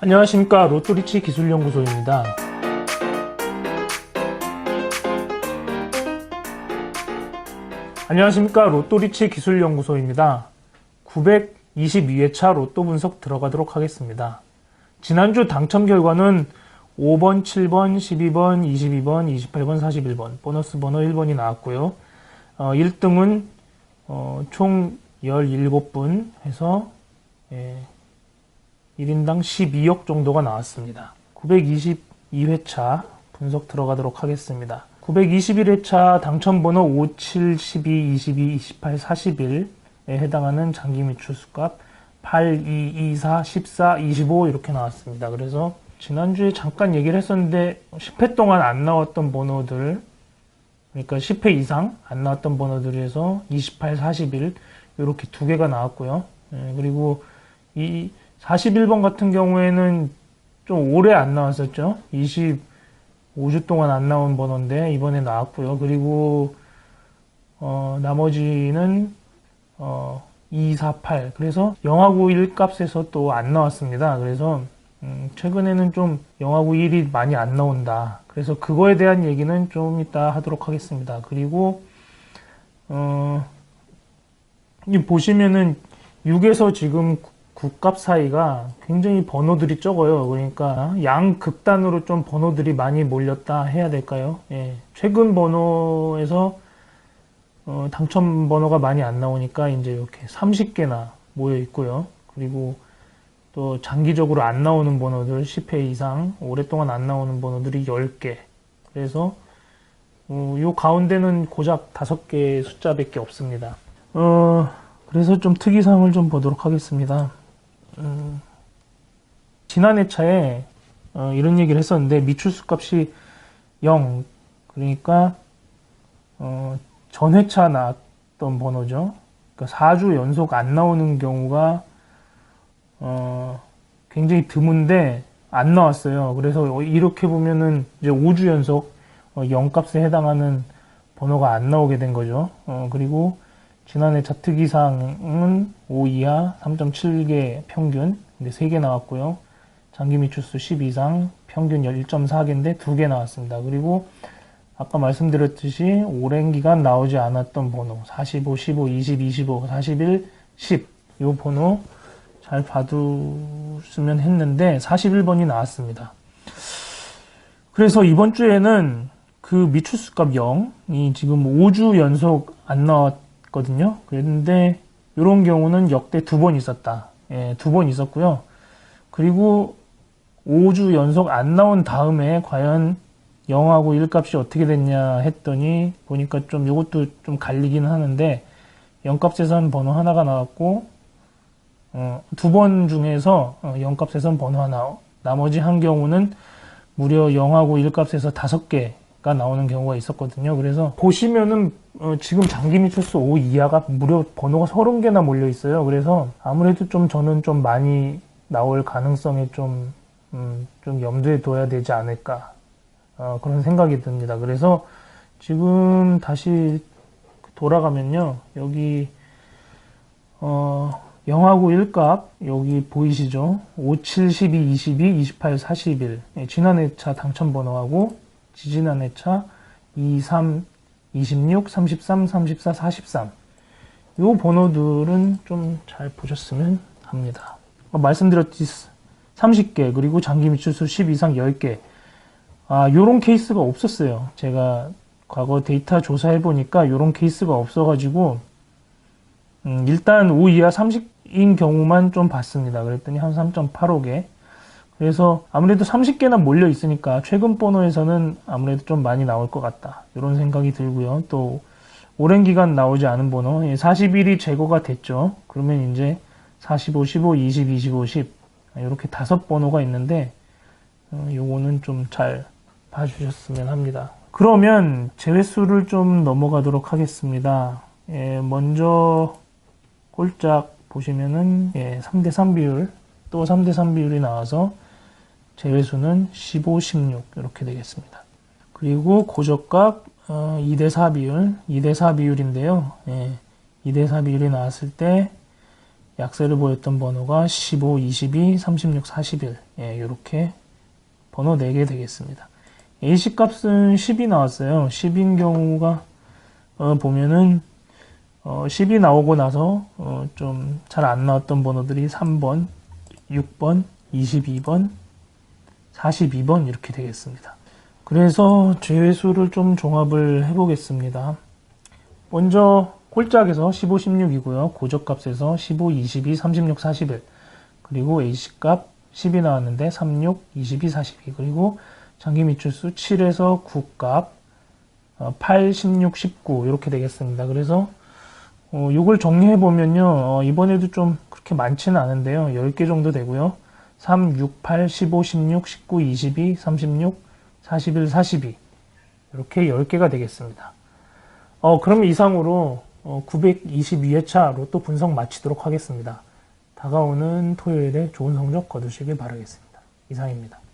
안녕하십니까 로또리치 기술연구소입니다. 안녕하십니까 로또리치 기술연구소입니다. 922회차 로또 분석 들어가도록 하겠습니다. 지난주 당첨 결과는 5번, 7번, 12번, 22번, 28번, 41번 보너스 번호 1번이 나왔고요. 어, 1등은 어, 총 17분 해서 예, 1인당 12억 정도가 나왔습니다. 922회차 분석 들어가도록 하겠습니다. 921회차 당첨번호 57, 12, 22, 28, 41에 해당하는 장기 미추수값 8, 2, 2, 4, 14, 25 이렇게 나왔습니다. 그래서 지난주에 잠깐 얘기를 했었는데 10회 동안 안 나왔던 번호들 그러니까 10회 이상 안 나왔던 번호들에서 28, 41 이렇게 두 개가 나왔고요. 예, 그리고 이 41번 같은 경우에는 좀 오래 안 나왔었죠. 25주 동안 안 나온 번호인데 이번에 나왔고요. 그리고 어, 나머지는 어, 2, 4, 8 그래서 영하고 1 값에서 또 안 나왔습니다. 그래서 음, 최근에는 좀 영하고 1이 많이 안 나온다. 그래서 그거에 대한 얘기는 좀 이따 하도록 하겠습니다. 그리고 어, 이 보시면은 6에서 지금 국값 사이가 굉장히 번호들이 적어요. 그러니까 양 극단으로 좀 번호들이 많이 몰렸다 해야 될까요? 예. 최근 번호에서 어, 당첨 번호가 많이 안 나오니까 이제 이렇게 30개나 모여 있고요. 그리고 또 장기적으로 안 나오는 번호들 10회 이상 오랫동안 안 나오는 번호들이 10개. 그래서 어, 요 가운데는 고작 5개의 숫자밖에 없습니다. 어, 그래서 좀 특이사항을 좀 보도록 하겠습니다. 음, 지난 회차에 어, 이런 얘기를 했었는데 미출수 값이 0 그러니까 어, 전 회차 나왔던 번호죠. 그러니까 4주 연속 안 나오는 경우가 어, 굉장히 드문데 안 나왔어요. 그래서 이렇게 보면은 이제 5주 연속 어, 0값에 해당하는 번호가 안 나오게 된 거죠. 어, 그리고 지난해 자특이상은 5 이하 3.7개 평균 근데 3개 나왔고요. 장기 미추수 10 이상 평균 1.4개인데 2개 나왔습니다. 그리고 아까 말씀드렸듯이 오랜 기간 나오지 않았던 번호 45, 15, 20, 25, 41, 10이 번호 잘 봐두으면 했는데 41번이 나왔습니다. 그래서 이번 주에는 그 미추수값 0이 지금 5주 연속 안 나왔 거든요. 그랬는데 이런 경우는 역대 두 번 있었다. 예, 두 번 있었고요. 그리고 5주 연속 안 나온 다음에 과연 0하고 1값이 어떻게 됐냐 했더니 보니까 좀 이것도 좀 갈리기는 하는데 0값에선 번호 하나가 나왔고 어, 두 번 중에서 어, 0값에선 번호 하나 나머지 한 경우는 무려 0하고 1값에서 다섯 개 가 나오는 경우가 있었거든요. 그래서 보시면은 어, 지금 장기 미추수 5 이하가 무려 번호가 30개나 몰려 있어요. 그래서 아무래도 좀 저는 좀 많이 나올 가능성에 좀, 음, 좀 염두에 둬야 되지 않을까. 어, 그런 생각이 듭니다. 그래서 지금 다시 돌아가면요. 여기, 어, 0하고 1값, 여기 보이시죠? 5, 7, 12, 22, 28, 41. 예, 지난 해 차 당첨번호하고 지지난 해차 2, 3, 26, 33, 34, 43. 요 번호들은 좀 잘 보셨으면 합니다. 어, 말씀드렸듯이 30개, 그리고 장기 미추수 10 이상 10개. 아, 요런 케이스가 없었어요. 제가 과거 데이터 조사해 보니까 요런 케이스가 없어 가지고, 음, 일단 5 이하 30인 경우만 좀 봤습니다. 그랬더니 한 3.85개. 그래서 아무래도 30개나 몰려 있으니까 최근 번호에서는 아무래도 좀 많이 나올 것 같다. 이런 생각이 들고요. 또 오랜 기간 나오지 않은 번호 40일이 제거가 됐죠. 그러면 이제 45, 15, 20, 25, 10 이렇게 다섯 번호가 있는데 어, 요거는 좀 잘 봐주셨으면 합니다. 그러면 제외수를 좀 넘어가도록 하겠습니다. 예, 먼저 꼴짝 보시면은 예, 3대3 비율 또 3대3 비율이 나와서 제외수는 15, 16 이렇게 되겠습니다. 그리고 고적값 어, 2대4 비율, 2대4 비율인데요. 예, 2대4 비율이 나왔을 때 약세를 보였던 번호가 15, 22, 36, 41 예, 이렇게 번호 4개 되겠습니다. AC 값은 10이 나왔어요. 10인 경우가 어, 보면은 어, 10이 나오고 나서 어, 좀 잘 안 나왔던 번호들이 3번, 6번, 22번, 42번 이렇게 되겠습니다. 그래서 제외수를 좀 종합을 해보겠습니다. 먼저 꼴짝에서 15, 16이고요. 고적값에서 15, 22, 36, 41 그리고 AC값 10이 나왔는데 36, 22, 42 그리고 장기 미출수 7에서 9값 8, 16, 19 이렇게 되겠습니다. 그래서 어, 이걸 정리해 보면요. 어, 이번에도 좀 그렇게 많지는 않은데요. 10개 정도 되고요. 3, 6, 8, 15, 16, 19, 22, 36, 41, 42 이렇게 10개가 되겠습니다. 어, 그럼 이상으로 어, 922회차 로 또 분석 마치도록 하겠습니다. 다가오는 토요일에 좋은 성적 거두시길 바라겠습니다. 이상입니다.